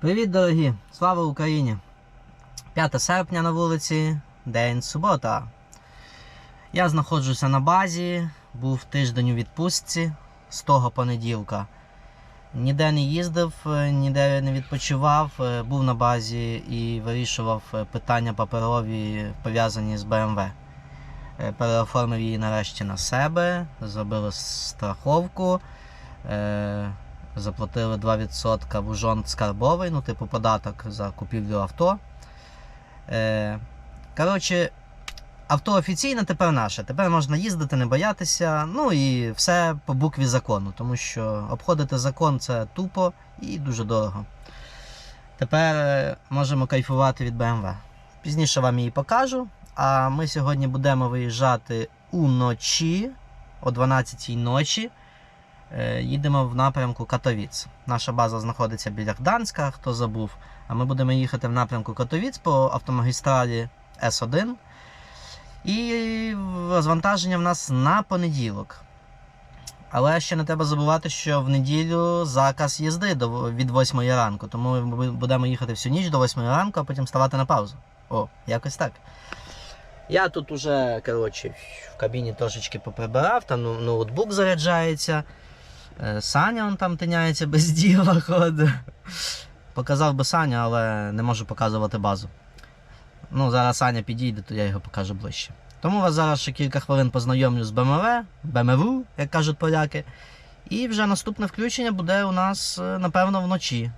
Привіт, дорогі! Слава Україні! 5 серпня на вулиці, день субота. Я знаходжуся на базі, був тиждень у відпустці з того понеділка. Ніде не їздив, ніде не відпочивав, е, був на базі і вирішував е, питання паперові пов'язані з БМВ. Е, Переоформив її нарешті на себе, зробили страховку. Заплатили 2% в ужон скарбовий, ну, типу податок за купівлю авто. Е, коротше, авто офіційне тепер наше. Тепер можна їздити, не боятися. Ну і все по букві закону, тому що обходити закон це тупо і дуже дорого. Тепер е, можемо кайфувати від BMW. Пізніше вам її покажу. А ми сьогодні будемо виїжджати уночі о 12-й ночі. Е, Їдемо в напрямку Катовіц. Наша база знаходиться біля Гданська, хто забув. А ми будемо їхати в напрямку Катовіц по автомагістралі С1. І розвантаження в нас на понеділок. Але ще не треба забувати, що в неділю заказ їзди від 8 ранку. Тому ми будемо їхати всю ніч до 8 ранку, а потім ставати на паузу. О, якось так. Я тут уже, коротше, в кабіні трошечки поприбирав, там ноутбук заряджається. Е, Саня он там тиняється без діла ходить. Показав би Саня, але не можу показувати базу. Ну, зараз Саня підійде, то я його покажу ближче. Тому вас зараз ще кілька хвилин познайомлю з БМВ, БМВ, як кажуть поляки. І вже наступне включення буде у нас, е, напевно, вночі.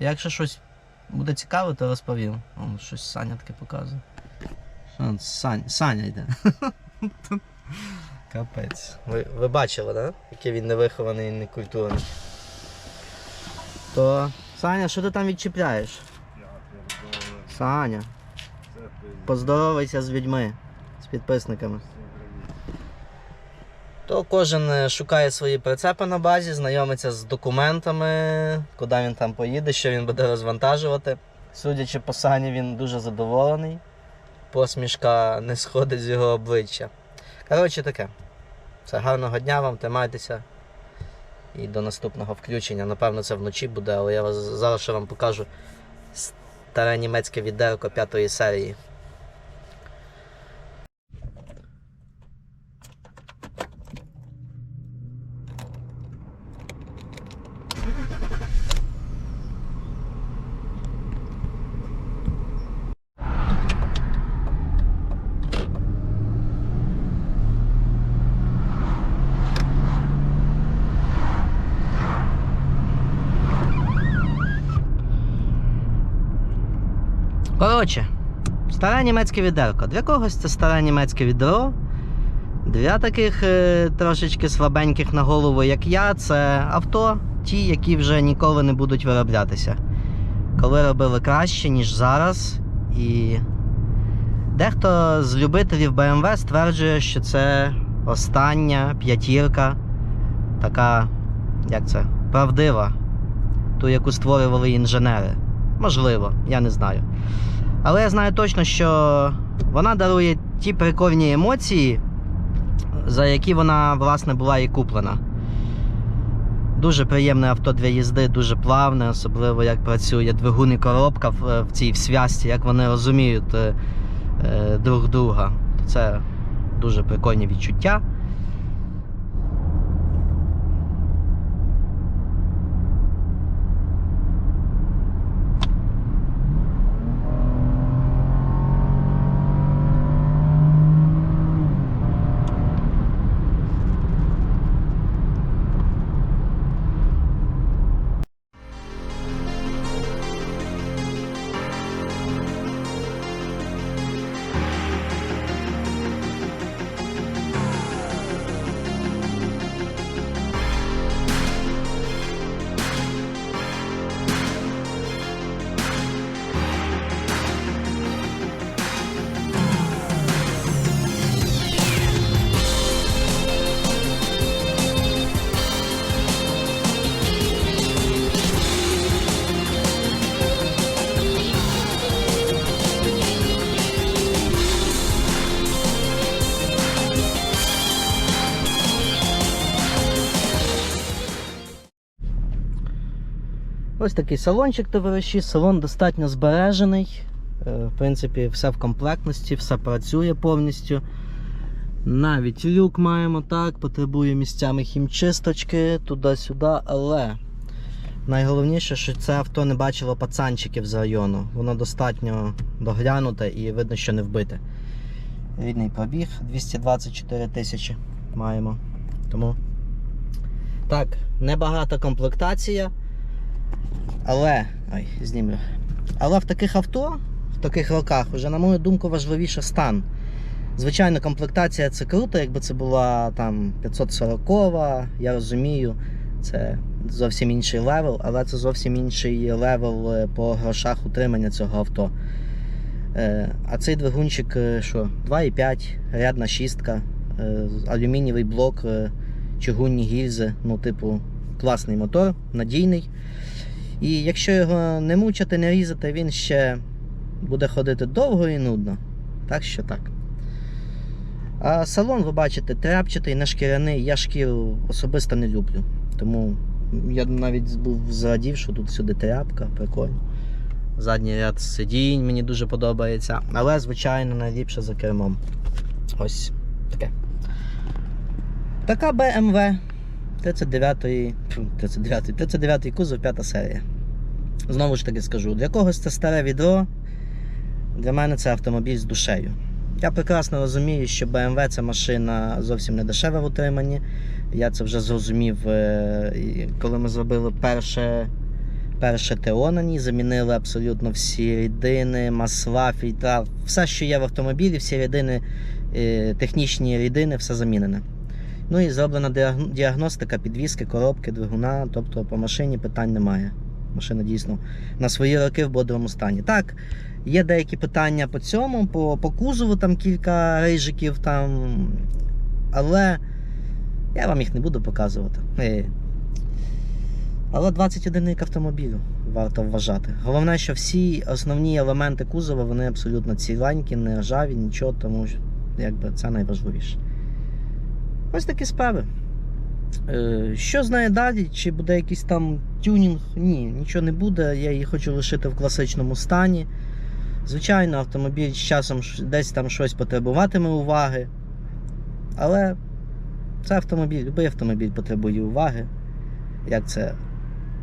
Якщо щось буде цікаве, то розповім. О, щось Саня таке показує. Саня, Саня йде. Капець. Ви, ви бачили, да? Який він невихований і некультурний. То, Саня, що ти там відчіпляєш? Саня, поздоровайся з людьми, з підписниками. То кожен е, шукає свої прицепи на базі, знайомиться з документами, куди він там поїде, що він буде розвантажувати. Судячи по Сані, він дуже задоволений. Посмішка не сходить з його обличчя. Коротше таке. Все, гарного дня вам, тримайтеся. І до наступного включення. Напевно, це вночі буде, але я вас зараз ще вам покажу старе німецьке відерко п'ятої серії. Коротше, старе німецьке відерко. Для когось це старе німецьке відро. Для таких е, трошечки слабеньких на голову, як я, це авто, ті, які вже ніколи не будуть вироблятися. Коли робили краще, ніж зараз. І дехто з любителів BMW стверджує, що це остання п'ятірка, така, як це, правдива, ту, яку створювали інженери. Можливо, я не знаю. Але я знаю точно, що вона дарує ті прикольні емоції, за які вона, власне, була і куплена. Дуже приємне авто для їзди, дуже плавне, особливо як працює двигун і коробка в, в цій зв'язці, як вони розуміють е, е, друг друга. Це дуже прикольні відчуття. Ось такий салончик товариші. Салон достатньо збережений. Е, В принципі, все в комплектності, все працює повністю. Навіть люк маємо так, потребує місцями хімчисточки туди-сюди, але найголовніше, що це авто не бачило пацанчиків з району. Воно достатньо доглянуте і видно, що не вбите. Рідний пробіг 224 тисячі маємо. Тому так, небагата комплектація. Але. Ой, знімлю. Але в таких авто, в таких роках, вже, на мою думку, важливіше стан. Звичайно, комплектація це круто, якби це була там 540, я розумію, це зовсім інший левел, але це зовсім інший левел е, по грошах утримання цього авто. Е, А цей двигунчик е, що? 2,5, рядна шістка, алюмінієвий блок, чугунні гільзи, ну, типу, класний мотор, надійний. І якщо його не мучити, не різати, він ще буде ходити довго і нудно. Так що так. А салон, ви бачите, тряпчатий, не шкіряний. Я шкіру особисто не люблю. Тому я навіть був зрадів, що тут сюди тряпка, прикольно. Задній ряд сидінь мені дуже подобається. Але, звичайно, найліпше за кермом. Ось таке. Така BMW 39 фу, 39 39 кузов, 5 серія. Знову ж таки скажу, для когось це старе відро, для мене це автомобіль з душею. Я прекрасно розумію, що BMW це машина зовсім не дешева в утриманні. Я це вже зрозумів, е, коли ми зробили перше, перше ТО на ній, замінили абсолютно всі рідини, масла, фільтра, все, що є в автомобілі, всі рідини, е, технічні рідини, все замінене. Ну і зроблена діагностика підвіски, коробки, двигуна, тобто по машині питань немає. Машина дійсно на свої роки в бодрому стані. Так, є деякі питання по цьому, по, по кузову там кілька рейжиків, там, але я вам їх не буду показувати. Е. Але 21 рік автомобілю варто вважати. Головне, що всі основні елементи кузова вони абсолютно ціленькі, не ржаві, нічого, тому якби, це найважливіше. Ось такі справи. Е, Що з нею далі? Чи буде якийсь там тюнінг? Ні, нічого не буде. Я її хочу лишити в класичному стані. Звичайно, автомобіль з часом десь там щось потребуватиме уваги. Але це автомобіль, будь-який автомобіль потребує уваги. Як це?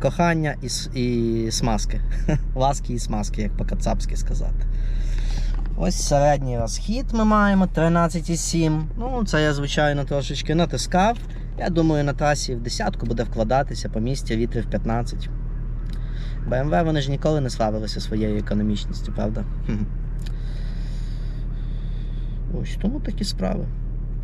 Кохання і, і смазки. Ласки і смазки, як по-кацапськи сказати. Ось середній розхід ми маємо 13,7. Ну, це я, звичайно, трошечки натискав. Я думаю, на трасі в десятку буде вкладатися по місті вітрів 15. BMW вони ж ніколи не славилися своєю економічністю, правда? Ось тому такі справи.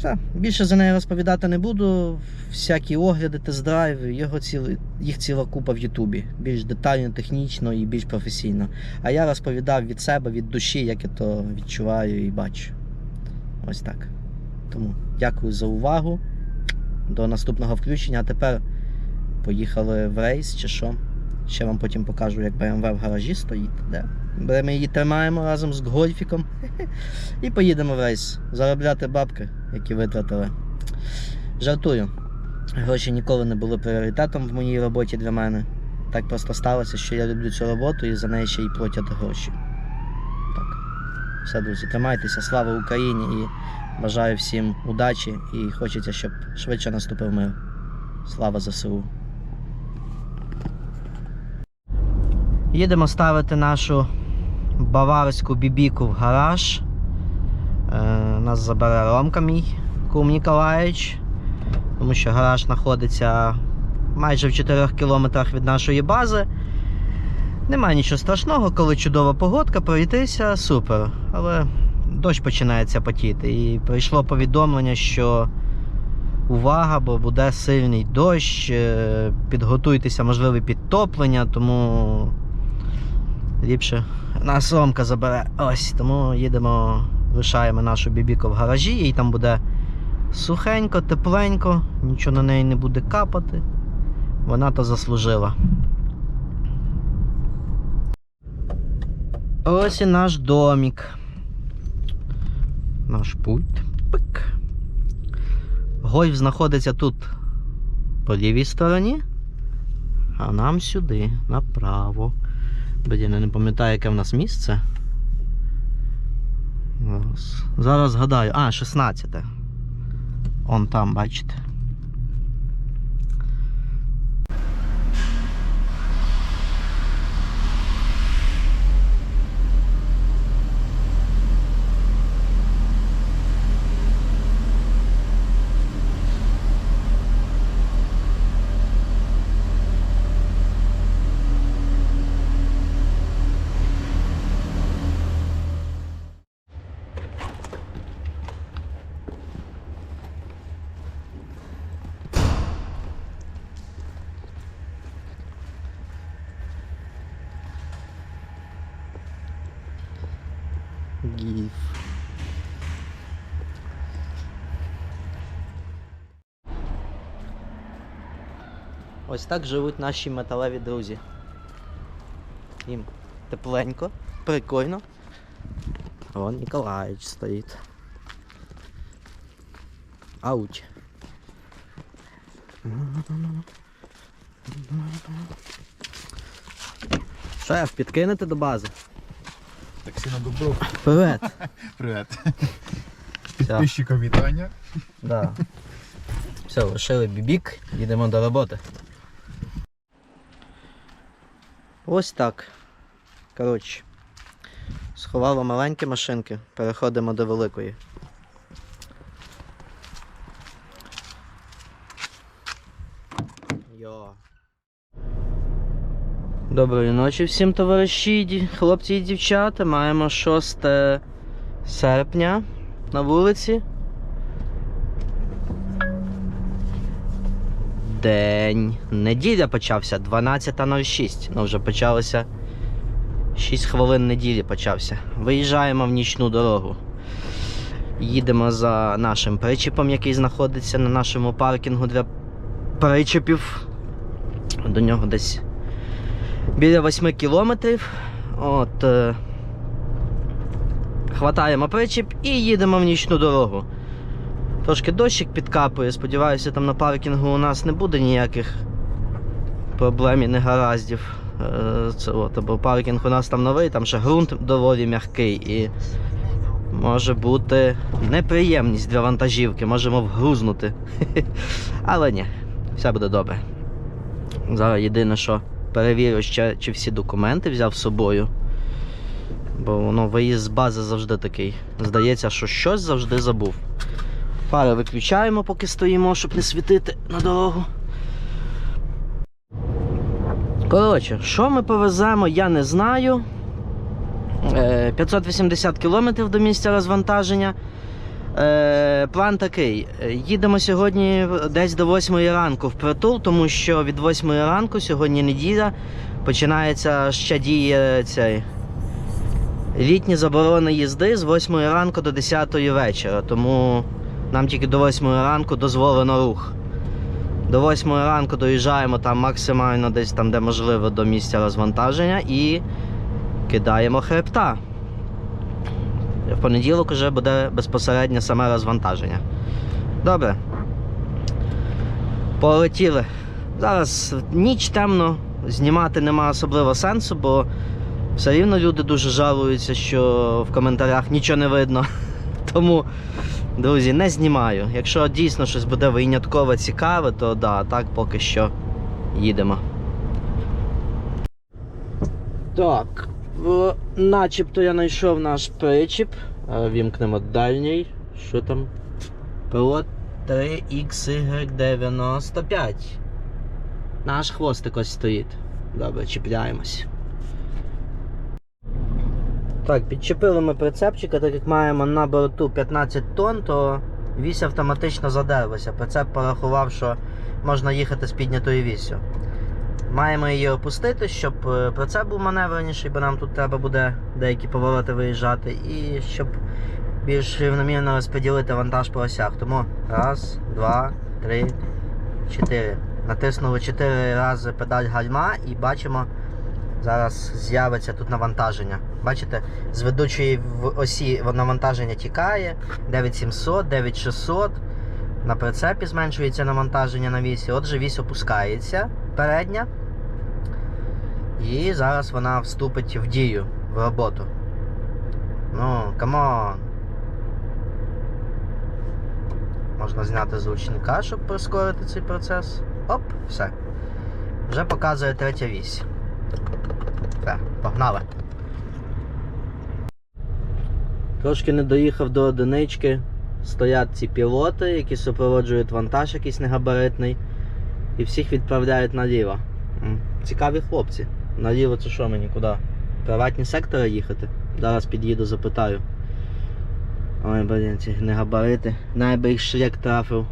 Все, більше за неї розповідати не буду. Всякі огляди, тест-драйви, його ціли, їх ціла купа в Ютубі. Більш детально, технічно і більш професійно. А я розповідав від себе, від душі, як я то відчуваю і бачу. Ось так. Тому дякую за увагу. До наступного включення. А тепер поїхали в рейс чи що. Ще вам потім покажу, як BMW в гаражі стоїть. Де? Ми її тримаємо разом з гольфіком. І поїдемо в рейс. Заробляти бабки, які витратили. Жартую. Гроші ніколи не були пріоритетом в моїй роботі для мене. Так просто сталося, що я люблю цю роботу і за неї ще й платять гроші. Так. Все, друзі, тримайтеся, слава Україні і бажаю всім удачі і хочеться, щоб швидше наступив мир. Слава ЗСУ. Їдемо ставити нашу баварську бібіку в гараж. Е, нас забере Ромка мій кум Ніколаївич, тому що гараж знаходиться майже в 4 кілометрах від нашої бази. Немає нічого страшного, коли чудова погодка, пройтися супер. Але дощ починається потіти. І прийшло повідомлення, що увага, бо буде сильний дощ, е, підготуйтеся, можливе підтоплення, тому ліпше нас Ромка забере. Ось, тому їдемо, лишаємо нашу бібіку в гаражі, їй там буде сухенько, тепленько, нічого на неї не буде капати. Вона то заслужила. Ось і наш домик. Наш пульт. Пик. Гольф знаходиться тут по лівій стороні, а нам сюди, направо. Блін, я не пам'ятаю, яке в нас місце. Зараз, згадаю. А, 16. Он там, бачите. Гіф. Ось так живуть наші металеві друзі. Їм тепленько, прикольно. Вон Ніколаїч стоїть. Ауч. Шеф, підкинете до бази. Таксі Дубров. Привет. Привет. Підписчика. Вітання. Да. Все, лишили бібік, їдемо до роботи. Ось так. Коротше. Сховало маленькі машинки, переходимо до великої. Доброї ночі всім товариші, хлопці і дівчата. Маємо 6 серпня на вулиці. День. Неділя почався 12.06. Ну вже почалося. 6 хвилин неділі почався. Виїжджаємо в нічну дорогу. Їдемо за нашим причепом, який знаходиться на нашому паркінгу для причепів. До нього десь біля 8 кілометрів. От. Е... Хватаємо причіп і їдемо в нічну дорогу. Трошки дощик підкапує, сподіваюся, там на паркінгу у нас не буде ніяких проблем і негараздів. Е, Це от, бо паркінг у нас там новий, там ще ґрунт доволі м'який і може бути неприємність для вантажівки, можемо вгрузнути. Але ні, все буде добре. Зараз єдине, що перевірю ще, чи всі документи взяв з собою. Бо воно виїзд з бази завжди такий. Здається, що щось завжди забув. Фари виключаємо, поки стоїмо, щоб не світити на дорогу. Коротше, що ми повеземо, я не знаю. Е, 580 кілометрів до місця розвантаження. Е, план такий. Їдемо сьогодні десь до 8 ранку в притул, тому що від 8 ранку, сьогодні неділя, починається ще діє цей. Літні заборони їзди з 8 ранку до 10 вечора. Тому нам тільки до 8 ранку дозволено рух. До 8 ранку доїжджаємо там максимально десь там, де можливо, до місця розвантаження і кидаємо хребта. В понеділок вже буде безпосередньо саме розвантаження. Добре. Полетіли. Зараз ніч темно, знімати нема особливо сенсу, бо все рівно люди дуже жалуються, що в коментарях нічого не видно. Тому, друзі, не знімаю. Якщо дійсно щось буде винятково цікаве, то да, так поки що їдемо. Так, начебто я знайшов наш причіп. Вімкнемо дальній. Що там? ПО 3XY95. Наш хвостик ось стоїть. Добре, чіпляємось. Так, підчепили ми прицепчика, так як маємо на борту 15 тонн, то вісь автоматично задерлася. Прицеп порахував, що можна їхати з піднятою вісю. Маємо її опустити, щоб е, прицеп був маневреніший, бо нам тут треба буде деякі повороти виїжджати, і щоб більш рівномірно розподілити вантаж по осях. Тому раз, два, три, чотири. Натиснули чотири рази педаль гальма і бачимо, зараз з'явиться тут навантаження. Бачите, з ведучої в осі навантаження тікає 9700, 9600. На прицепі зменшується навантаження на вісі. Отже, вісь опускається передня. І зараз вона вступить в дію, в роботу. Ну, камон. Можна зняти з ручника, щоб прискорити цей процес. Оп, все. Вже показує третя вісь. Все, погнали. Трошки не доїхав до одинички. Стоять ці пілоти, які супроводжують вантаж якийсь негабаритний. І всіх відправляють наліво. Цікаві хлопці. Наліво це що мені куди? Приватні сектори їхати? Зараз під'їду, запитаю. Ой, блін, ці негабарити. Найби їх шлек трафив.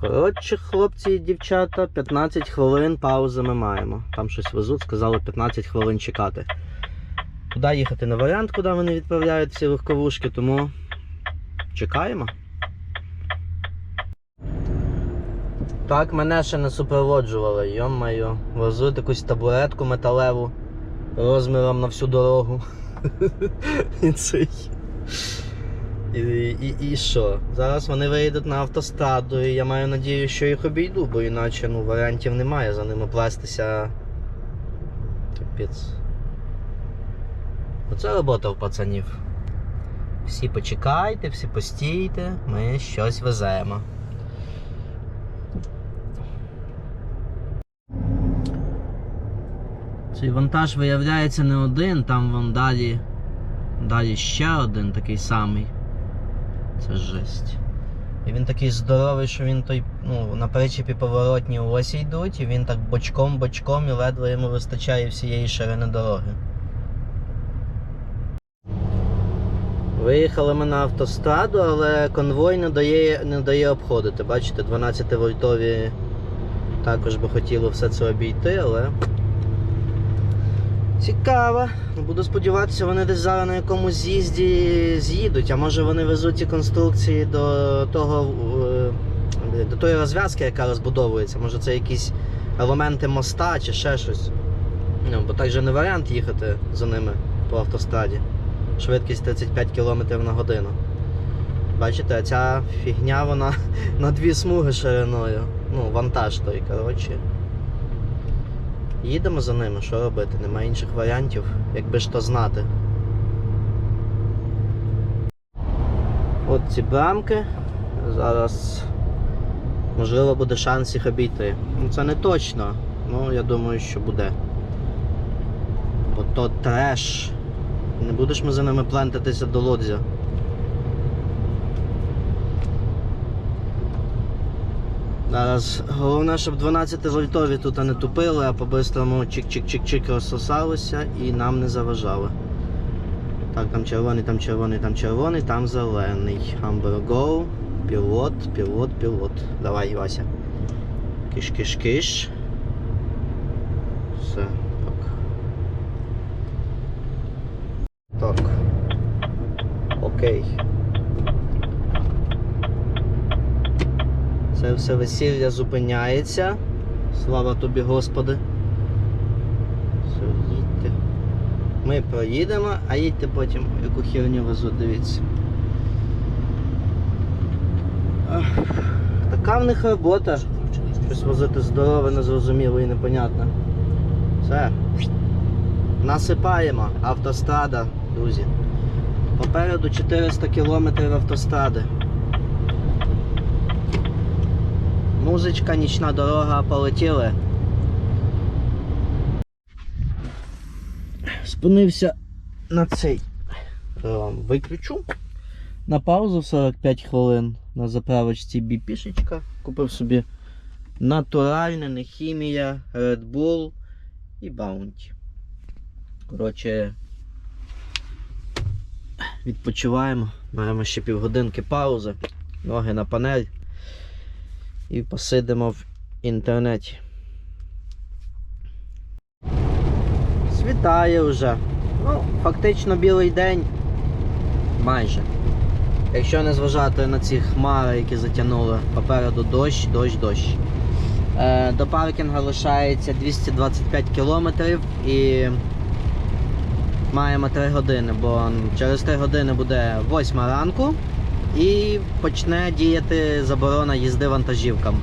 Коротше, хлопці і дівчата, 15 хвилин паузи ми маємо. Там щось везуть, сказали 15 хвилин чекати. Куди їхати не варіант, куди вони відправляють ці легковушки, тому чекаємо. Так, мене ще не супроводжували, йо-моє. Везуть якусь табуретку металеву розміром на всю дорогу. І що? Зараз вони виїдуть на автостраду, і я маю надію, що їх обійду, бо іначе ну, варіантів немає за ними плестися. Капець. Оце робота в пацанів. Всі почекайте, всі постійте, ми щось веземо. Цей вантаж виявляється не один, там вон далі. Далі ще один такий самий. Це жесть. І він такий здоровий, що він той, ну, на причепі поворотні осі йдуть, і він так бочком-бочком і ледве йому вистачає всієї ширини дороги. Виїхали ми на автостраду, але конвой не дає, не дає обходити. Бачите, 12 вольтові також би хотіло все це обійти, але. Цікаво. Буду сподіватися, вони десь зараз на якомусь з'їзді з'їдуть, а може вони везуть ці конструкції до того, е, до тої розв'язки, яка розбудовується. Може це якісь елементи моста чи ще щось. Ну, бо так же не варіант їхати за ними по автостраді. Швидкість 35 км на годину. Бачите, ця фігня вона на дві смуги шириною. Ну, вантаж той, коротше. Їдемо за ними, що робити? Немає інших варіантів, якби ж то знати. От ці брамки. Зараз можливо буде шанс їх обійти. Ну це не точно, ну я думаю, що буде. Бо то треш. Не будеш ми за ними плентатися до лодзя. Зараз головне, щоб 12 вольтові тут не тупили, а по-бистрому чик-чик-чик-чик розсосалися і нам не заважали. Так, там червоний, там червоний, там червоний, там зелений. Amber Go, пілот, пілот, пілот. Давай, Вася. Киш-киш-киш. Все, так. Так. Окей. Це все весілля зупиняється. Слава тобі, Господи. Все, їдьте. Ми проїдемо, а їдьте потім, яку херню везуть, дивіться. Ах, Така в них робота. Щось возити здорове, незрозуміло і непонятне. Все. Насипаємо. Автострада, друзі. Попереду 400 кілометрів автостради. Музичка, нічна дорога, полетіли. Спинився на цей. е, Виключу. На паузу 45 хвилин на заправочці біпішечка. Купив собі натуральне, не хімія, Red Bull і Bounty. Коротше, відпочиваємо, беремо ще півгодинки паузи, ноги на панель і посидимо в інтернеті. Світає вже. Ну, фактично білий день. Майже. Якщо не зважати на ці хмари, які затягнули попереду дощ, дощ, дощ. Е, до паркінгу лишається 225 кілометрів і маємо 3 години, бо через 3 години буде 8 ранку і почне діяти заборона їзди вантажівкам.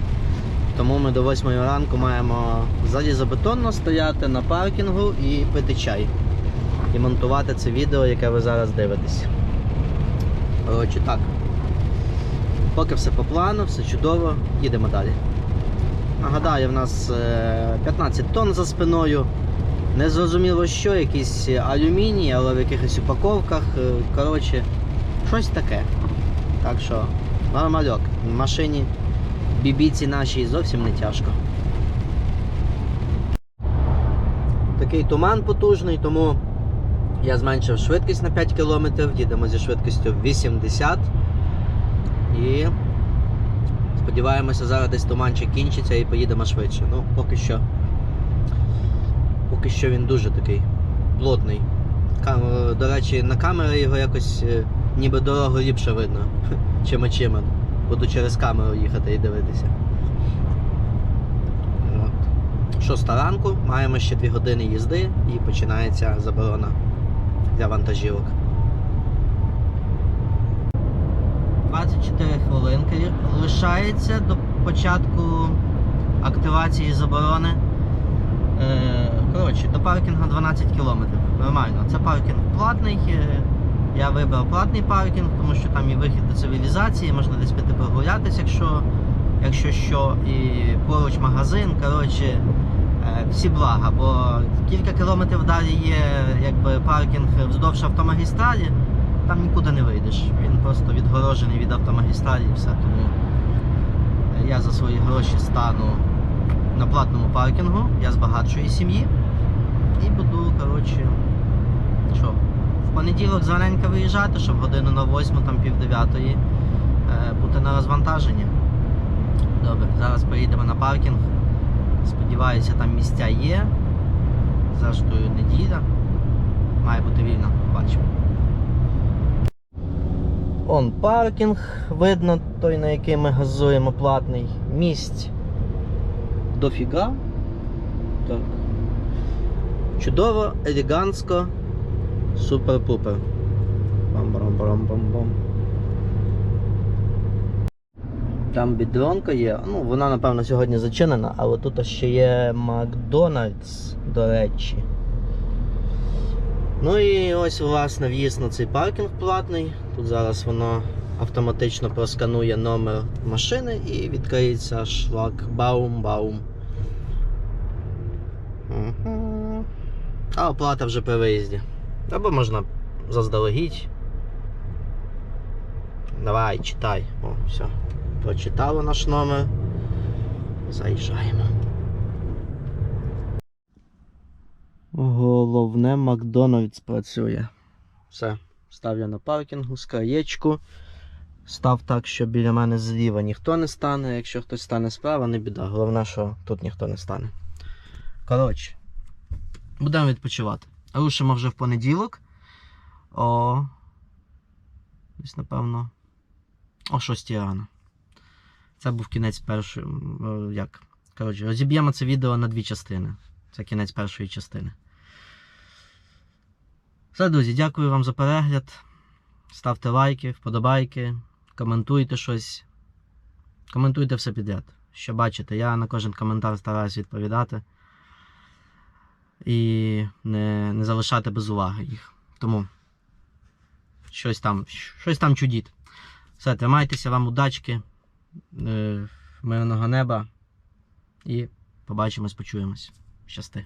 Тому ми до 8 ранку маємо залізобетонно стояти на паркінгу і пити чай. І монтувати це відео, яке ви зараз дивитесь. Коротше, так. Поки все по плану, все чудово, їдемо далі. Нагадаю, в нас е, 15 тонн за спиною. Не зрозуміло що, якийсь алюміній, але в якихось упаковках. е, Коротше, щось таке. Так що, нормальок. В машині бібіці нашій зовсім не тяжко. Такий туман потужний, тому я зменшив швидкість на 5 км, їдемо зі швидкістю 80. І сподіваємося, зараз десь туманчик кінчиться і поїдемо швидше. Ну, поки що. Поки що він дуже такий плотний. До речі, на камері його якось е, ніби дорогу ліпше видно, чим очима. Буду через камеру їхати і дивитися. Шоста ранку, маємо ще 2 години їзди і починається заборона для вантажівок. 24 хвилинки лишається до початку активації заборони. Е, Коротше, до паркінгу 12 кілометрів. Нормально. Це паркінг платний. Я вибрав платний паркінг, тому що там є вихід до цивілізації, можна десь піти прогулятися, якщо, якщо що, і поруч магазин. Коротше, е, всі блага, бо кілька кілометрів далі є якби паркінг вздовж автомагістралі, там нікуди не вийдеш. Він просто відгорожений від автомагістралі і все. Тому я за свої гроші стану на платному паркінгу, я з багатшої сім'ї. І буду, коротше, що, понеділок зраненько виїжджати, щоб годину на восьму, там пів дев'ятої е, бути на розвантаженні. Добре, зараз поїдемо на паркінг. Сподіваюся, там місця є. Зрештою, неділя. Має бути вільно, бачимо. Он паркінг, видно той, на який ми газуємо платний. Місць дофіга. Так. Чудово, елегантсько, супер-пупер. Бам-барам-барам-бам-бам. Там бідронка є. Ну, вона, напевно, сьогодні зачинена, але тут ще є Макдональдс, до речі. Ну і ось, власне, в'їзд на цей паркінг платний. Тут зараз воно автоматично просканує номер машини і відкриється шлагбаум-баум. Мгм. А оплата вже при виїзді. Або можна заздалегідь. Давай, читай. О, все. Прочитали наш номер. Заїжджаємо. Головне Макдональдс працює. Все. Ставлю на паркінгу, скраєчку. Став так, що біля мене зліва ніхто не стане. Якщо хтось стане справа, не біда. Головне, що тут ніхто не стане. Коротше, будемо відпочивати. Рушимо вже в понеділок. О. Десь, напевно. О 6 рано. Це був кінець першої. е, Як? Коротше, розіб'ємо це відео на дві частини. Це кінець першої частини. Все, друзі, дякую вам за перегляд. Ставте лайки, вподобайки, коментуйте щось. Коментуйте все підряд. Що бачите, я на кожен коментар стараюсь відповідати. І не, не залишати без уваги їх. Тому щось там, щось там чудіт. Все, тримайтеся, вам удачки, е, мирного неба. І побачимось, почуємось. Щасти.